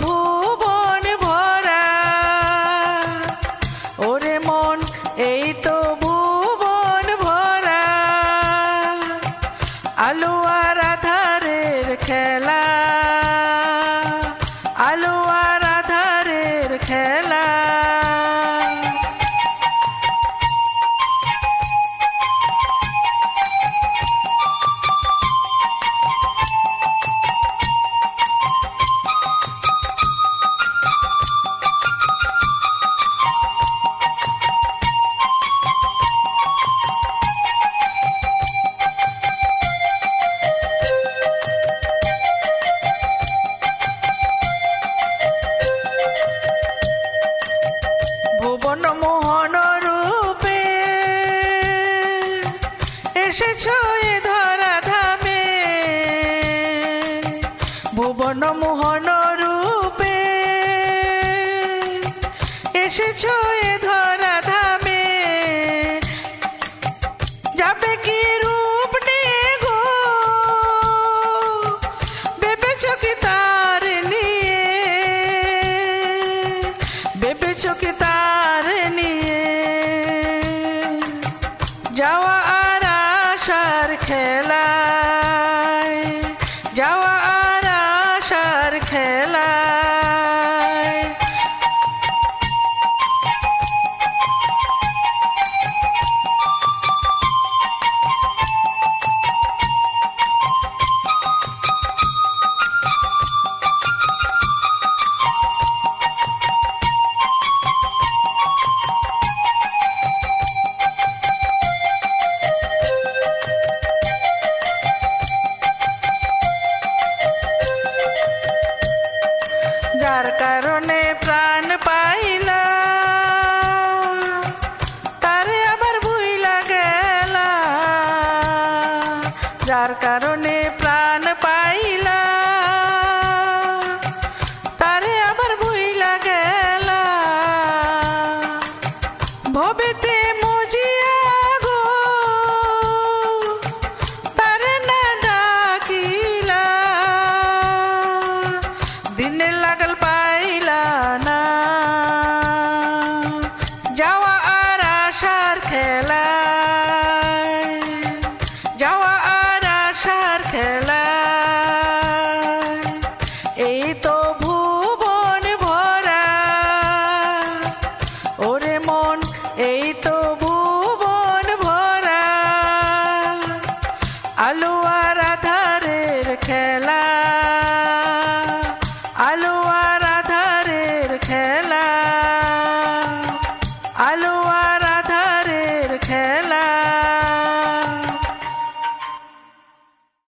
ভুবন ভরা। ওরে মন এই ভুবন ভরা। খেলা। আলো ভুবন মোহন রূপে এসেছ এ ধরা ধামে ভুবন মোহন রূপে এসেছ এ ধরা ধামে যাবে কি রূপ নিয়ে গো? ভেবেছ কি তার নিয়ে? ভেবেছ কি তার নিয়ে যার কারণে প্রাণ পাইলা। তারে আবার ভুইলা গেলা। যার কারণে প্রাণ পাইলা। তারে আবার ভুইলা গেলা। ভবেতে মজিয়া গো। আসার খেলায়, যাওয়া আর আসার খেলা এই তো ভুবন ভরা। ওরে মন, এই তো ভুবন ভরা। আলো আর আধারের খেলা, আলো আর আধারের খেলা, আলু